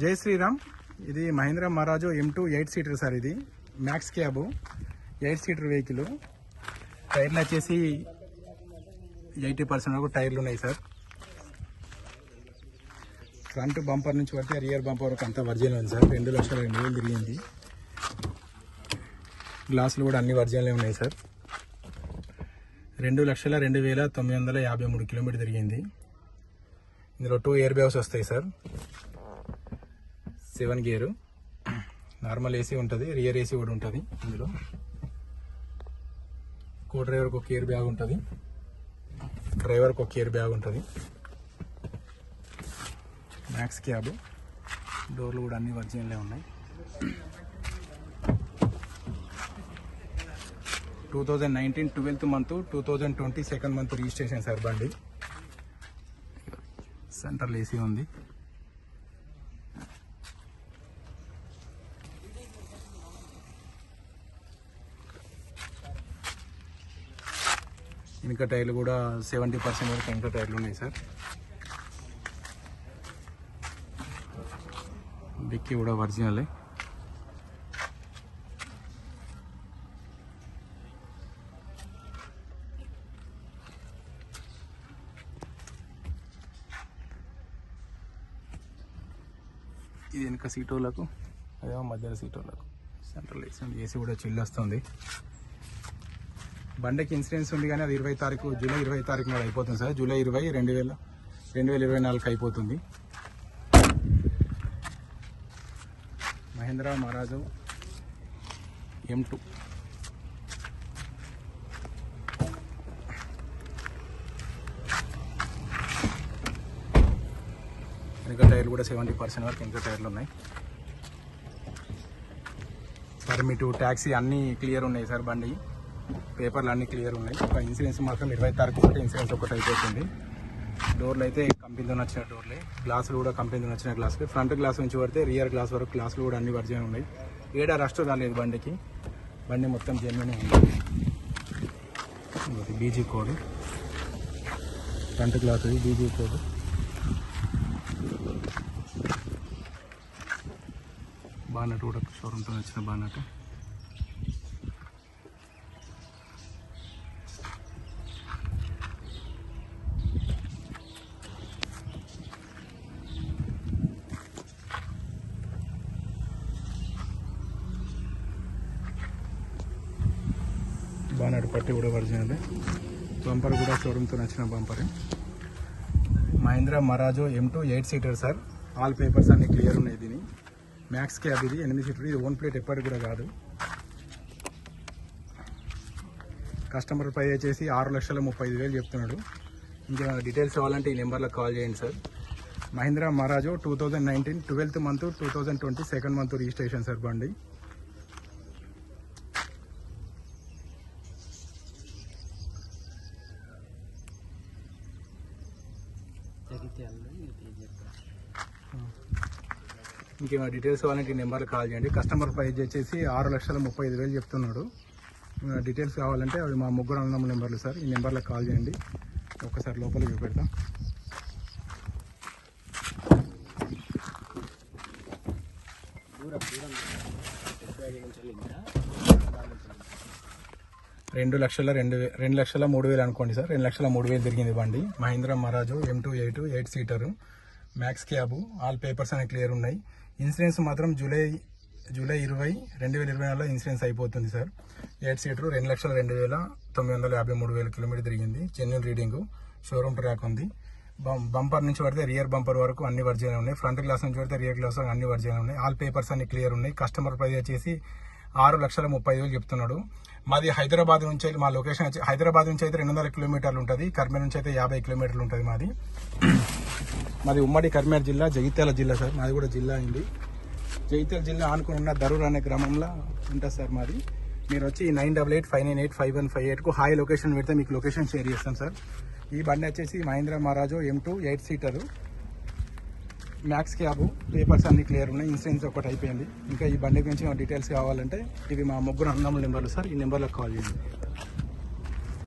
జై శ్రీరామ్. ఇది Mahindra Marazzo M two eight seater sir ఇది. Max cab eight seater vehicle. టైర్లు వచ్చేసి ఎయిటీ పర్సెంట్ వరకు టైర్లు ఉన్నాయి సార్. ఫ్రంట్ బంపర్ నుంచి పడితే రియర్ బంపర్ వరకు అంతా వర్జిన్ ఉంది సార్. రెండు లక్షల రెండు వేలు తిరిగింది. గ్లాసులు కూడా అన్ని వర్జిన్లే ఉన్నాయి సార్. రెండు లక్షల రెండు వేల తొమ్మిది వందల యాభై మూడు కిలోమీటర్ తిరిగింది. ఇందులో టూ ఇయర్ బ్యాగ్స్ వస్తాయి sir. Seven gear. Normal AC ఉంటుంది రియర్ ఏసీ కూడా ఉంటుంది ఇందులో. కో డ్రైవర్కి ఒక కేర్ బ్యాగ్ ఉంటుంది. డ్రైవర్కి ఒక కేర్ బ్యాగ్ ఉంటుంది. మ్యాక్స్ క్యాబ్ డోర్లు కూడా అన్ని వర్జిన్లే ఉన్నాయి. Two thousand nineteen twelfth month two thousand twenty second month registration sir బండి. సెంట్రల్ ఏసీ ఉంది. వెనుక టైర్లు కూడా సెవెంటీ పర్సెంట్ వరకు ఇంకా టైర్లు ఉన్నాయి సార్. డిక్కీ కూడా ఒరిజినలే. ఇది వెనుక సీటోళ్ళకు అదేమో మధ్యలో సీటోళ్ళకు సెంట్రల్ ఏసీ కూడా చిల్లు వస్తుంది. బండికి ఇన్సూరెన్స్ ఉంది కానీ అది ఇరవై తారీఖు జూలై ఇరవై తారీఖు నాడు అయిపోతుంది సార్. జూలై ఇరవై రెండు వేల రెండు వేల ఇరవై నాలుగు అయిపోతుంది. Mahindra Marazzo M two. వెనక టైర్లు కూడా సెవెంటీ పర్సెంట్ వరకు వెనుక టైర్లు ఉన్నాయి. పర్మిట్ ట్యాక్సీ అన్నీ క్లియర్ ఉన్నాయి సార్ బండి. పేపర్లు అన్నీ క్లియర్ ఉన్నాయి. ఒక ఇన్సూరెన్స్ మాత్రం ఇరవై తారీఖు ఒకటి ఇన్సూరెన్స్ ఒకటి అయిపోతుంది. డోర్లు అయితే కంపెనీతో నచ్చిన డోర్లే గ్లాసులు కూడా కంపెనీతో నచ్చిన గ్లాసులు ఫ్రంట్ గ్లాస్ నుంచి పడితే రియర్ గ్లాస్ వరకు గ్లాసులు కూడా అన్ని వర్జన్ ఉన్నాయి. ఏడా రస్ట్ రాలేదు బండికి. బండి మొత్తం జెన్యున్ ఉంది. బీజీ కోడ్ ఫ్రంట్ గ్లాస్ ఇది బీజీ కోడ్ బానట్ కూడా షోరూమ్తో నచ్చిన బానట్ బానట్ పట్టి కూడా ఒరిజినల్. బంపర్ కూడా షోరూమ్తో నచ్చిన బంపరే. Mahindra Marazzo M two eight seater sir all papers అన్ని క్లియర్ ఉన్నాయి దీని. మ్యాక్స్ క్యాబ్ ఇది ఎనిమిది సీటర్ ఇది ఓన్ ప్లేట్ ఎప్పటికి కూడా కాదు. కస్టమర్ పై వచ్చేసి ఆరు లక్షల ముప్పై ఐదు వేలు చెప్తున్నాడు. ఇంకా డీటెయిల్స్ కావాలంటే ఈ నెంబర్లో కాల్ చేయండి sir Mahindra Marazzo two thousand nineteen twelfth month two thousand twenty second month registration sir బండి. ఇంకేమైనా డీటెయిల్స్ కావాలంటే ఈ నెంబర్కి కాల్ చేయండి. కస్టమర్ ప్రైజ్ వచ్చేసి ఆరు లక్షల ముప్పై ఐదు వేలు చెప్తున్నాడు. డీటెయిల్స్ కావాలంటే అవి మా ముగ్గురు అన్నమ్మ నెంబర్లు సార్. ఈ నెంబర్లకు కాల్ చేయండి. ఒక్కసారి లోపలికి చూపెడతాం. రెండు లక్షల రెండు రెండు లక్షల మూడు వేలు అనుకోండి సార్. రెండు లక్షల మూడు వేలు తిరిగింది బండి. Mahindra Marazzo M two eight eight seater max cab all papers అనేవి క్లియర్ ఉన్నాయి. ఇన్సూరెన్స్ మాత్రం జూలై జూలై ఇరవై రెండు వేల ఇరవై నాలుగులో ఇన్సూరెన్స్ అయిపోతుంది సార్. ఎయిట్ సీటర్ రెండు లక్షల రెండు వేల తొమ్మిది వందల యాభై మూడు వేల కిలోమీటర్ తిరిగింది. జెన్యున్ రీడింగ్ షోరూమ్ ట్రాక్ ఉంది. బం- బంపర్ నుంచి పడితే రియర్ బంపర్ వరకు అన్ని వర్జన్ ఉన్నాయి. ఫ్రంట్ గ్లాస్ నుంచి పడితే రియర్ గ్లాస్ అన్ని వర్జన్ ఉన్నాయి. ఆల్ పేపర్స్ అన్ని క్లియర్ ఉన్నాయి. కస్టమర్ ప్రైస్ వచ్చేసి ఆరు లక్షల ముప్పై వేలు చెప్తున్నాడు. మాది హైదరాబాద్ నుంచి మా లొకేషన్ వచ్చి హైదరాబాద్ నుంచి అయితే రెండు వందల కిలోమీటర్లు ఉంటుంది. కర్మేర్ నుంచి అయితే యాభై కిలోమీటర్లు ఉంటుంది మాది. మాది ఉమ్మడి కర్మేర్ జిల్లా జగిత్యాల జిల్లా సార్. మాది కూడా జిల్లా అయింది జగిత్యాల జిల్లా ఆనుకుని ఉన్న దరూర్ అనే గ్రామంలో ఉంటుంది సార్ మాది. మీరు వచ్చి nine double eight five nine eight five one five ఎయిట్కు hi location పెడితే మీకు లొకేషన్ షేర్ చేస్తాను సార్. ఈ బండి వచ్చేసి Mahindra Marazzo M two eight seater. Max cab papers అన్ని క్లియర్ ఉన్నాయి ఇన్సూరెన్స్ ఒకటి అయిపోయింది. ఇంకా ఈ బండి గురించి డీటెయిల్స్ కావాలంటే ఇవి మా ముగ్గురు అన్నం నెంబర్లు సార్ ఈ నెంబర్లకు కాల్ చేయండి.